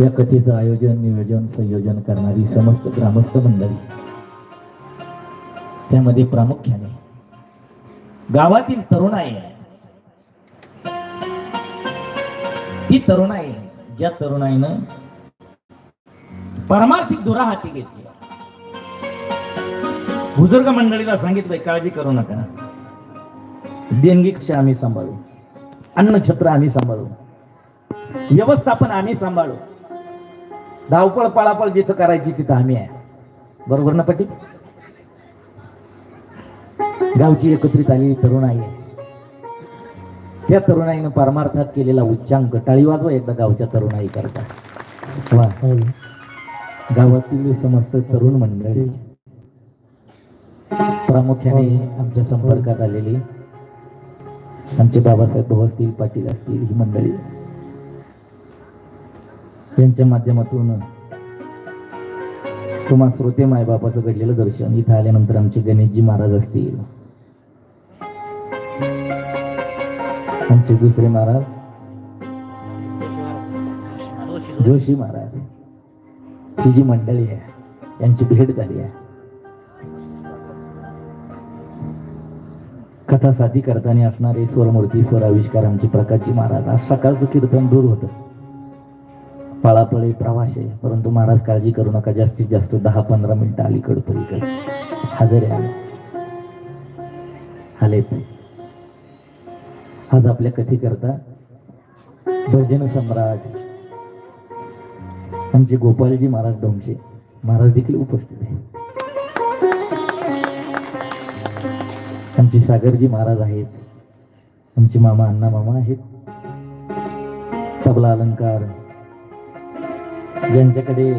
या कथेचं आयोजन नियोजन संयोजन करणारी समस्त ग्रामस्थ मंडळी. त्यामध्ये प्रामुख्याने गावातील तरुणाई आहे ती तरुणाई ज्या तरुणाईनं परमार्थिक दुरा हाती घेतली. बुजुर्ग मंडळीला सांगितलंय काळजी करू नका. देणगी कशा आम्ही सांभाळू? अन्नछत्र आम्ही सांभाळू. व्यवस्थापन आम्ही सांभाळू. धावपळ पळापळ जिथं करायची तिथं आम्ही आहे. बरोबर ना पटी? गावची एकत्रित आलेली तरुणाई आहे. त्या तरुणाईनं परमार्थात केलेला उच्चांक टाळी वाजवा एकदा गावच्या तरुणाई करता. वा. गावातील समस्त तरुण मंडळी प्रामुख्याने आमच्या संपर्कात आलेली आमचे बाबासाहेब भाऊ असतील पाटील असतील ही मंडळी. यांच्या माध्यमातून तुम्हा श्रोते मायबापाचं घडलेलं दर्शन. इथं आल्यानंतर आमचे गणेशजी महाराज असतील. आमचे दुसरे महाराज? जोशी महाराज. ही जी मंडळी आहे यांची भेट झाली आहे. कथा साधी करताना असणारे स्वरमूर्ती स्वराविष्कार आमचे प्रकाशजी महाराज. आज सकाळचं कीर्तन दूर होतं. पळापळी प्रवास आहे. परंतु महाराज काळजी करू नका. जास्तीत जास्त दहा पंधरा मिनिटं अलीकडे पलीकडे. हजर आले आलेत आज आपल्या कथी करता भजन सम्राट आमचे गोपालजी महाराज डोमचे. महाराज देखील उपस्थित आहे. आमचे सागरजी महाराज आहेत. आमचे मामा अण्णा मामा आहेत. तबला अलंकार ज्यांच्याकडे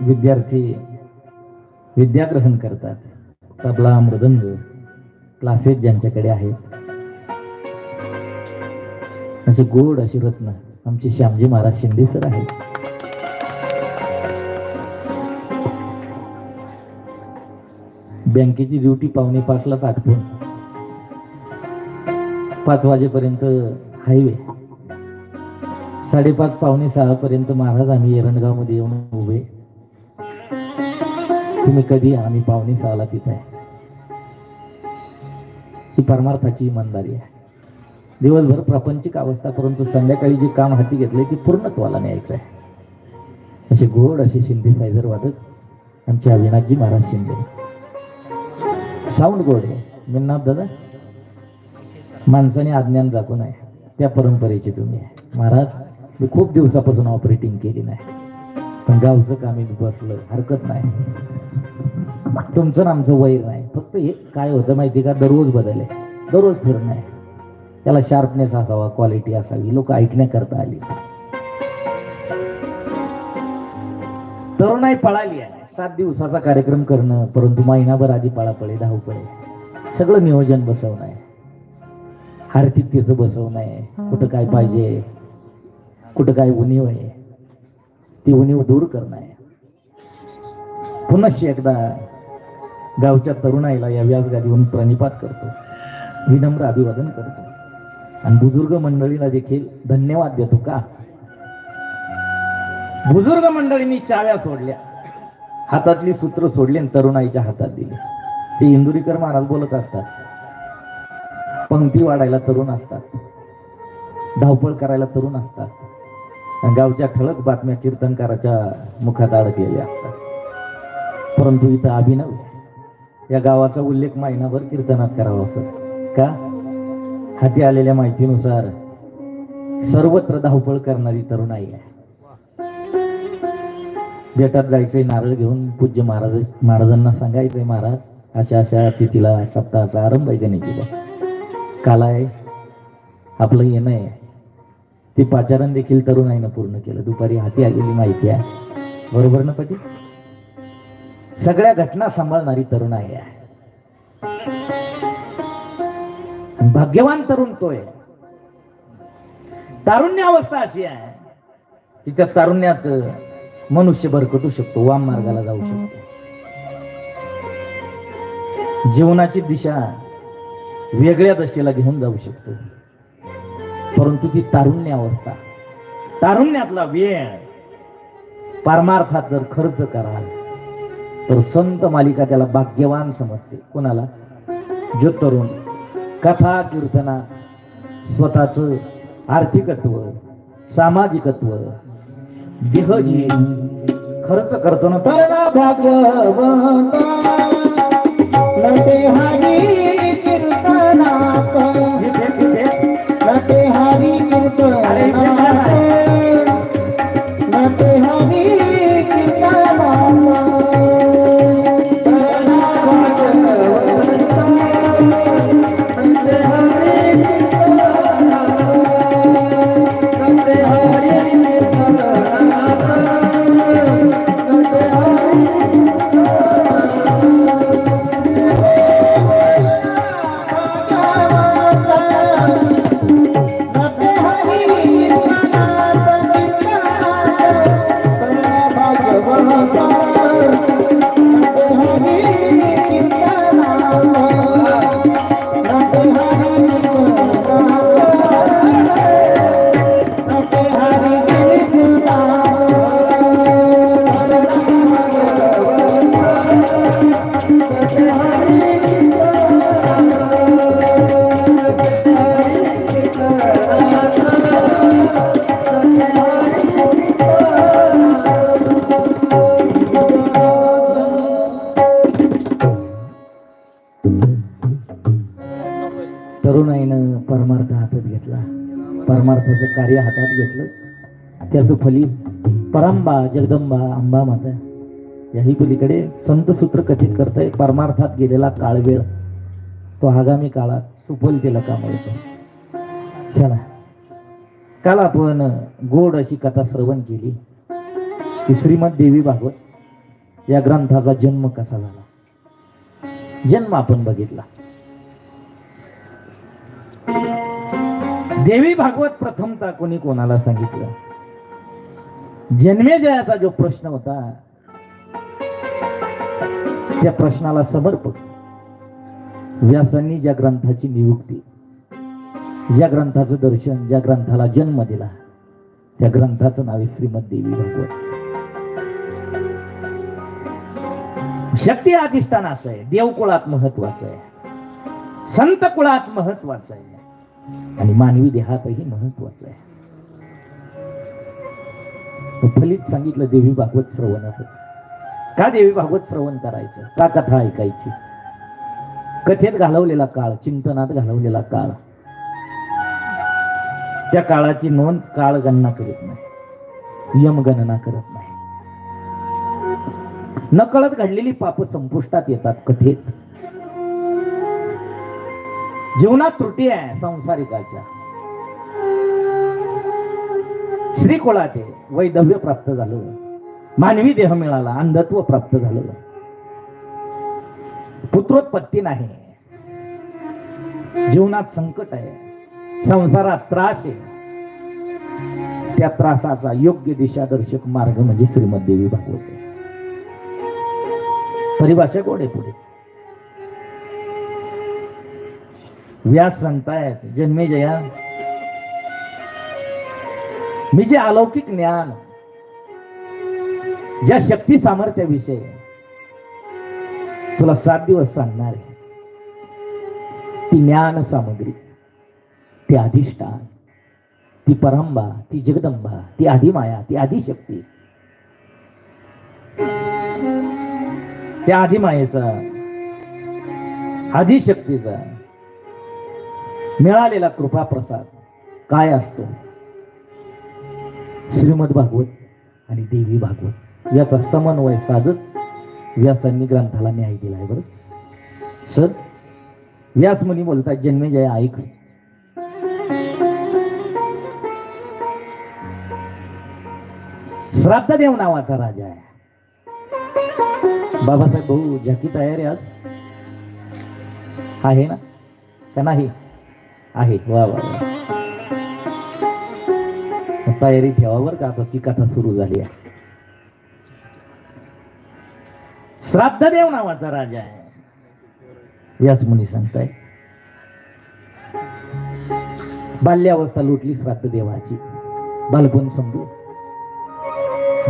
विद्यार्थी विद्याग्रहण करतात. तबला मृदंग क्लासेस ज्यांच्याकडे आहेत. असे गोड अशी रत्न आमचे श्यामजी महाराज शिंदे सर आहेत. बँकेची ड्युटी पावणे पाचला आठवून पाच वाजेपर्यंत हायवे. साडेपाच पावणे सहा पर्यंत महाराज आम्ही एरंडगावमध्ये येऊन उभे. तुम्ही कधी या? आम्ही पावणे सहाला तिथे आहे. ही परमार्थाची इमानदारी आहे. दिवसभर प्रापंचिक अवस्था परंतु संध्याकाळी जे काम हाती घेतले ते पूर्णत्वाला न्यायचं आहे. असे गोड असे शिंदे सायझर वादक आमचे अविनाथजी महाराज शिंदे. साऊंड गोड आहे. मिन्नाथ दादा? माणसाने अज्ञान दाखवून आहे. त्या परंपरेचे तुम्ही आहे. महाराज मी खूप दिवसापासून ऑपरेटिंग केली नाही पण गावचं कामी बसलं हरकत नाही. तुमचं आणि आमचं वैर नाही. फक्त हे काय होतं माहिती का? दररोज बदल आहे. दररोज फिरणं आहे. त्याला शार्पनेस असावा क्वालिटी असावी. लोक ऐकण्याकरता आली. तरुणाई पळाली आहे. सात दिवसाचा कार्यक्रम करणं परंतु महिनाभर आधी पळापळे धावपळे. सगळं नियोजन बसवणं आहे. आर्थिकतेचं बसवणं आहे. कुठं काय पाहिजे? कुठं काय उणीव आहे ती उणीव दूर करणं आहे. पुन्हाशी एकदा गावच्या तरुणाईला या व्यासगादीवरून प्रणिपात करतो. विनम्र अभिवादन करतो. आणि बुजुर्ग मंडळीला देखील धन्यवाद देतो का? बुजुर्ग मंडळींनी चाव्या सोडल्या. हातातली सूत्र सोडली आणि तरुणाईच्या हातात दिली. ते इंदुरीकर महाराज बोलत असतात. पंक्ती वाढायला तरुण असतात. धावपळ करायला तरुण असतात. गावच्या ठळक बातम्या कीर्तनकाराच्या मुखात अडकलेल्या असतात. परंतु इथं अभिनव या गावाचा उल्लेख महिनाभर कीर्तनात करावा असं का? हाती आलेल्या माहितीनुसार सर्वत्र धावपळ करणारी तरुणाई आहे. बेटात जायचंय नारळ घेऊन पूज्य महाराज महाराजांना सांगायचंय महाराज अशा अशा तिथीला सप्ताहाचा आरंभ आहे त्याने केला काल आहे. आपलं येणं आहे. ते पाचारण देखील तरुणाईनं पूर्ण केलं. दुपारी हाती आलेली माहिती आहे. बरोबर ना पटी सगळ्या घटना सांभाळणारी तरुणाई आहे. भाग्यवान तरुण तोय तारुण्य अवस्था अशी आहे. की त्या तारुण्यात मनुष्य भरकटू शकतो वाम मार्गाला जाऊ शकतो. जीवनाची दिशा वेगळ्या दशेला घेऊन जाऊ शकतो. परंतु ती तारुण्य अवस्था. तारुण्यातला वेळ पारमार्थात जर खर्च कराल तर संत मालिका त्याला भाग्यवान समजते. कोणाला? जो तरुण कथा कीर्तना स्वतःच आर्थिकत्व सामाजिकत्व देहजी खर्च करतो ना ना भाग्यवान. परमार्थाचं कार्य हातात घेतलं. त्याचं फली परांबा जगदंबा अंबा माता याही पलीकडे संत सूत्र कथित करताय. परमार्थात गेलेला काळवेळ तो आगामी काळात सुफलतेला काम येतो चला. काल आपण गोड अशी कथा श्रवण केली. की श्रीमद देवी भागवत. या ग्रंथाचा जन्म कसा झाला? जन्म आपण बघितला. देवी भागवत प्रथमता कोणी कोणाला सांगितलं? जन्मेजयाचा जो प्रश्न होता त्या प्रश्नाला समर्पक व्यासांनी ज्या ग्रंथाची नियुक्ती ज्या ग्रंथाचं दर्शन ज्या ग्रंथाला जन्म दिला त्या ग्रंथाचं नाव आहे श्रीमद देवी भागवत. शक्ती अधिष्ठान असं आहे देवकुळात महत्वाचं आहे संत कुळात महत्वाचं आहे. आणि मानवी देहातही महत्वाचं आहे. फलित सांगितलं देवी भागवत श्रवणाचं. का देवी भागवत श्रवण करायचं? का कथा ऐकायची? कथेत घालवलेला काळ चिंतनात घालवलेला काळ. त्या काळाची नोंद काळ गणना करीत नाही. यमगणना करत नाही. नकळत घडलेली पाप संपुष्टात येतात कथेत. जीवनात त्रुटी आहे संसारिकाच्या. श्रीकुळात ते वैधव्य प्राप्त झालं. मानवी देह मिळाला अंधत्व प्राप्त झालं. पुत्रोत्पत्ती नाही. जीवनात संकट आहे. संसारात त्रास आहे. त्या त्रासाचा योग्य दिशादर्शक मार्ग म्हणजे श्रीमद देवी भागवत. परिभाषा कोण आहे पुढे. व्यास सांगतायत जन्मे जया. मी जे अलौकिक ज्ञान ज्या शक्ती सामर्थ्याविषयी तुला सात दिवस सांगणार आहे ती ज्ञान सामग्री ती अधिष्ठान ती परंबा ती जगदंबा ती आदिमाया ती आदिशक्ती. त्या आदिमायेचा आदिशक्तीचा मिळालेला कृपा प्रसाद काय असतो? श्रीमद भागवत आणि देवी भागवत. याचा समन्वय साधत व्यासांनी ग्रंथाला न्याय दिलाय बरं. सर व्यास मुनी बोलतात जन्मेजय ऐक. श्राद्धदेव नावाचा राजा आहे. बाबासाहेब भाऊ झाकी तयारी आज. आहे ना? का नाही? आहे. वा वा. तयारी ठेवा का. आता ती कथा सुरू झाली आहे. श्राद्धदेव नावाचा राजा आहे. व्यास मुनी सांगताय. बाल्यावस्था लुटली श्राद्ध देवाची. बालपण समजू.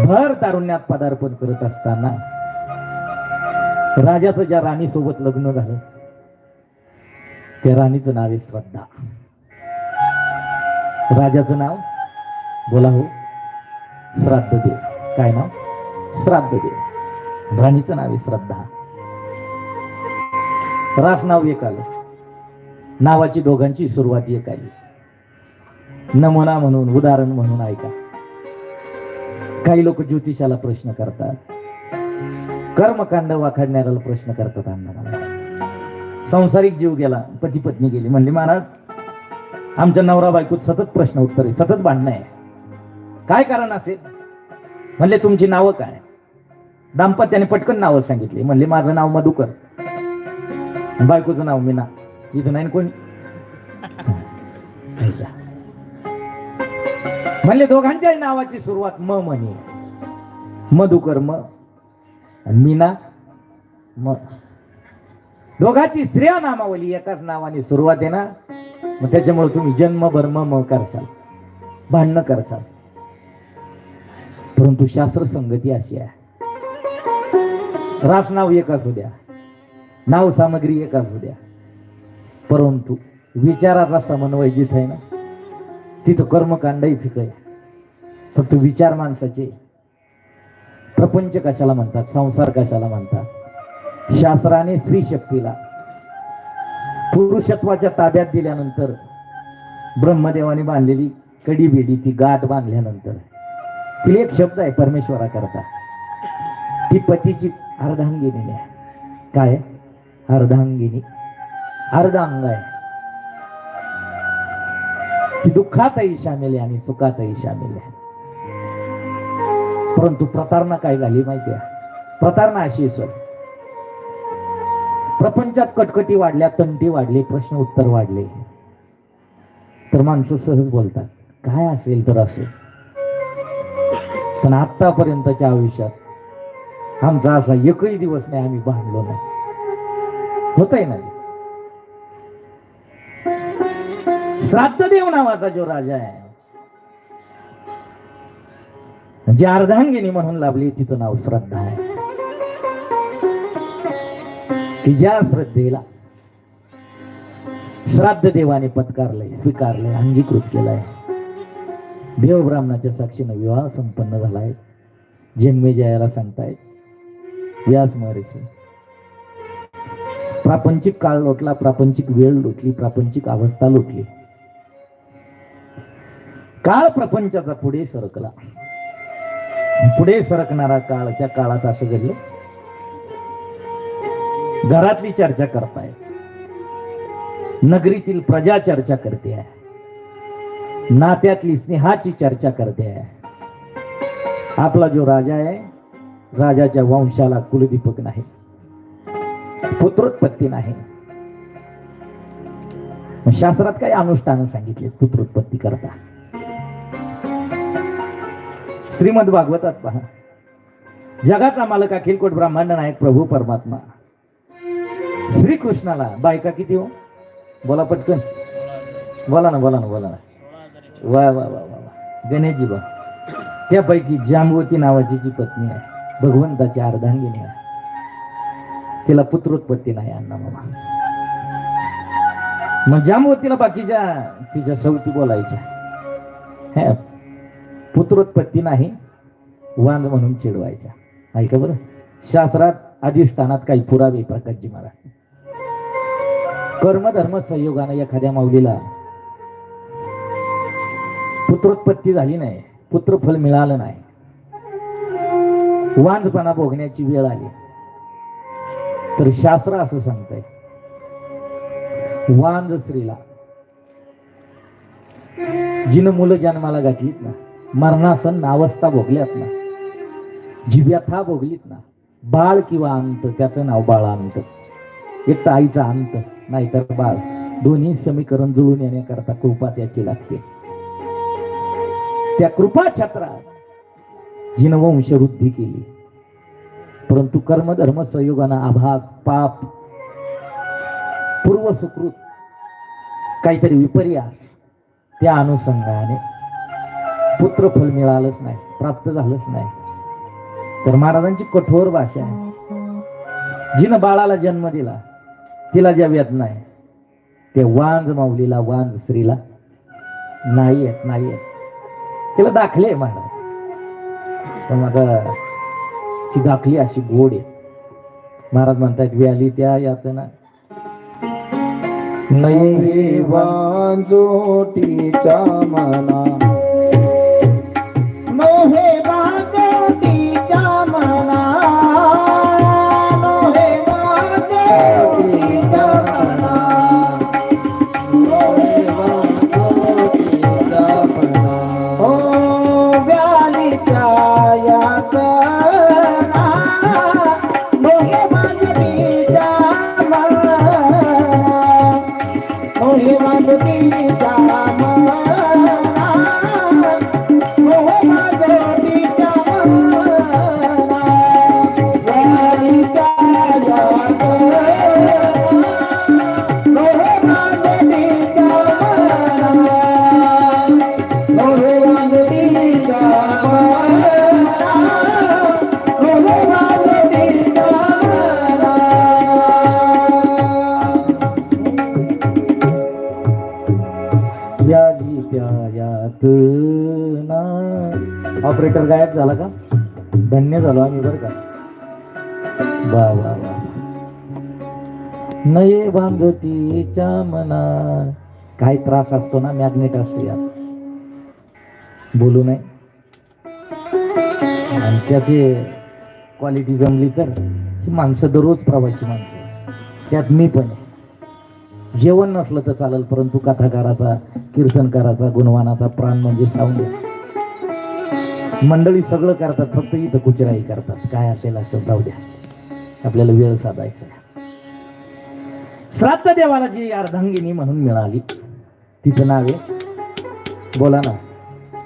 भर तारुण्यात पदार्पण करत असताना राजाचं ज्या राणी सोबत लग्न झालं त्या राणीचं नाव आहे श्रद्धा. राजाचं नाव? बोला हो. श्राद्ध देव काय नाव? श्राद्ध देव राणीचं नाव आहे श्रद्धा. रास नाव एक आलं. नावाची दोघांची सुरुवात एक आली. नमुना म्हणून उदाहरण म्हणून ऐका. काही लोक ज्योतिषाला प्रश्न करतात. कर्मकांड वाखाडणाऱ्याला प्रश्न करतात अण्णा मला संसारिक जीव गेला पती पत्नी गेली. म्हणले महाराज आमच्या नवरा बायकोत सतत प्रश्न उत्तर आहे सतत भांडणं आहे. काय कारण असेल? म्हणले तुमची नावं काय? दाम्पत्याने पटकन नावं सांगितली. म्हणले माझं नाव मधुकर. बायकोचं नाव मीना. इथं नाही ना कोणी? म्हणले दोघांच्या नावाची सुरुवात म म्हणे. मधुकर म मीना म. दोघाची श्रेय नामावली एकाच नावाने सुरुवात आहे ना? मग त्याच्यामुळे तुम्ही जन्म म म करसाल. भांडणं करसाल. परंतु शास्त्र संगती अशी आहे. रास नाव एक असू द्या. नाव सामग्री एक असू द्या. परंतु विचाराचा समन्वय जिथे आहे ना तिथं कर्मकांडही फिक आहे. फक्त विचार माणसाचे. प्रपंच कशाला म्हणतात? संसार कशाला म्हणतात? शास्त्राने स्त्री शक्तीला. पुरुषत्वाच्या ताब्यात दिल्यानंतर ब्रह्मदेवाने बांधलेली कडी बेडी ती गाठ बांधल्यानंतर. तिला एक शब्द आहे परमेश्वराकरता. ती पतीची अर्धांगिनी आहे काय? अर्धांगिनी. अर्धांग आहे. ती दुःखातही शामिल आहे आणि सुखातही शामिल आहे. परंतु प्रतारणा काय झाली माहिती आहे प्रतारणा अशी सर. प्रपंचात कटकटी वाढल्या तंटी वाढली प्रश्न उत्तर वाढले. तर माणसं सहज बोलतात काय असेल तर असेल. पण आतापर्यंतच्या आयुष्यात आमचा असा एकही दिवस नाही आम्ही भांडलो नाही. होतय आहे ना? श्राद्ध देव नावाचा जो राजा आहे जी अर्धांगिनी म्हणून लाभली तिचं नाव श्रद्धा आहे. की ज्या श्रद्धेला श्राद्ध देवाने पत्कारलंय स्वीकारलंय अंगीकृत केलाय. देव ब्राह्मणाच्या साक्षीनं विवाह संपन्न झालाय. जन्मे जयाला सांगतायत व्यास महर्षी प्रापंचिक काळ लोटला प्रापंचिक वेळ लोटली प्रापंचिक अवस्था लोटली. काळ प्रपंचाचा पुढे सरकला. पुढे सरकणारा काळ त्या काळात असं घडलं. घरातली चर्चा करताय. नगरीतील प्रजा चर्चा करते. आहे नात्यातली स्नेहाची चर्चा करते. आहे आपला जो राजा आहे राजाच्या वंशाला कुलदीपक नाही. पुत्रोत्पत्ती नाही. शास्त्रात काही अनुष्ठान सांगितले पुत्रोत्पत्ती करता. श्रीमद भागवतात पहा. जगाचा मालक अखिलकोट ब्रह्मांड नायक प्रभू परमात्मा. श्रीकृष्णाला. बायका किती हो? बोला पटकन. बोला ना बोला ना बोला ना. वा वा वा वा वा. गणेशजी बा त्यापैकी जांबवती नावाची जी पत्नी आहे भगवंताची अर्धांगिनी आहे. तिला पुत्रोत्पत्ती नाही अण्णा मामा. मग जांबवतीला बाकीच्या तिच्या सवती बोलायच्या. पुत्रोत्पत्ती नाही वांद म्हणून चिडवायच्या. ऐका बरं. शास्त्रात अधिष्ठानात काही पुरावे प्रकाशजी महाराज. कर्मधर्म संयोगानं एखाद्या माऊलीला पुत्रोत्पत्ती झाली नाही पुत्रफल मिळालं नाही. वांधपणा भोगण्याची वेळ आली. तर शास्त्र असं सांगतय वांज स्त्रीला जिनं मुलं जन्माला घातलीत ना मरणासन अवस्था भोगल्यात ना जी व्यथा भोगलीत ना बाळ किंवा अंत त्याचं नाव बाळांत एक आईचा अंत. नाहीतर बाळ. दोन्ही समीकरण जुळून येण्याकरता कृपा त्याची लागते. त्या कृपा छत्रात जिनं वंशवृद्धी केली. परंतु कर्मधर्म संयोगानं आभाग पाप पूर्व सुकृत काहीतरी विपर्यास त्या अनुषंगाने पुत्रफल मिळालंच नाही प्राप्त झालंच नाही. तर महाराजांची कठोर भाषा आहे. जिनं बाळाला जन्म दिला तिला ज्या वेदना आहे ते वांज माऊलीला वांज स्त्रीला नाही आहेत नाही आहेत तिला दाखले आहे महाराज. पण आता ती दाखली अशी गोड आहे. महाराज म्हणतात व्याली त्या यातना. नाही वांजोटीच्या मना ऑपरेटर गायब झाला का? धन्य झालो आम्ही बरं का. वा वा वा. नये बांधतीच्या मना काही त्रास असतो ना मॅग्नेट असतो यात. बोलू नये. आणि त्याची क्वालिटी जमली तर ही माणसं दररोज प्रवासी माणसं त्यात मी पण जेवण नसलं तर चालेल परंतु कथाकाराचा कीर्तनकाराचा गुणवानाचा प्राण म्हणजे साऊंड मंडळी सगळं करतात फक्त इथं कुचराई करतात. काय असेल असं जाऊ द्या. आपल्याला वेळ साधायचा आहे. श्राद्ध देवाला जी अर्धांगिनी म्हणून मिळाली तिचं नाव आहे. बोला ना.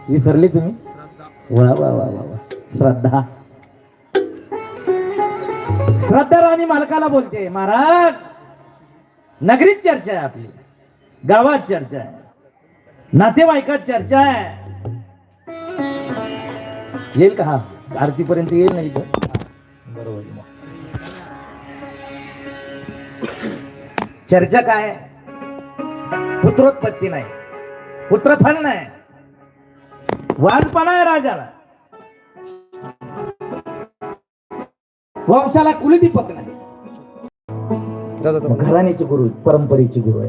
विसरली तुम्ही? वा वा वा वा वा. श्रद्धा. श्रद्धा राणी मालकाला बोलते महाराज नगरीत चर्चा आहे आपली. गावात चर्चा आहे. नातेवाईकात चर्चा आहे. येईल का? हा आरतीपर्यंत येईल नाही तर बरोबर. मग. चर्चा काय? पुत्रोत्पत्ती नाही. पुत्रफल नाही. वाजपणा आहे राजाला. वंशाला कुलदीपक नाही. घराण्याचे गुरु परंपरेचे गुरु आहे.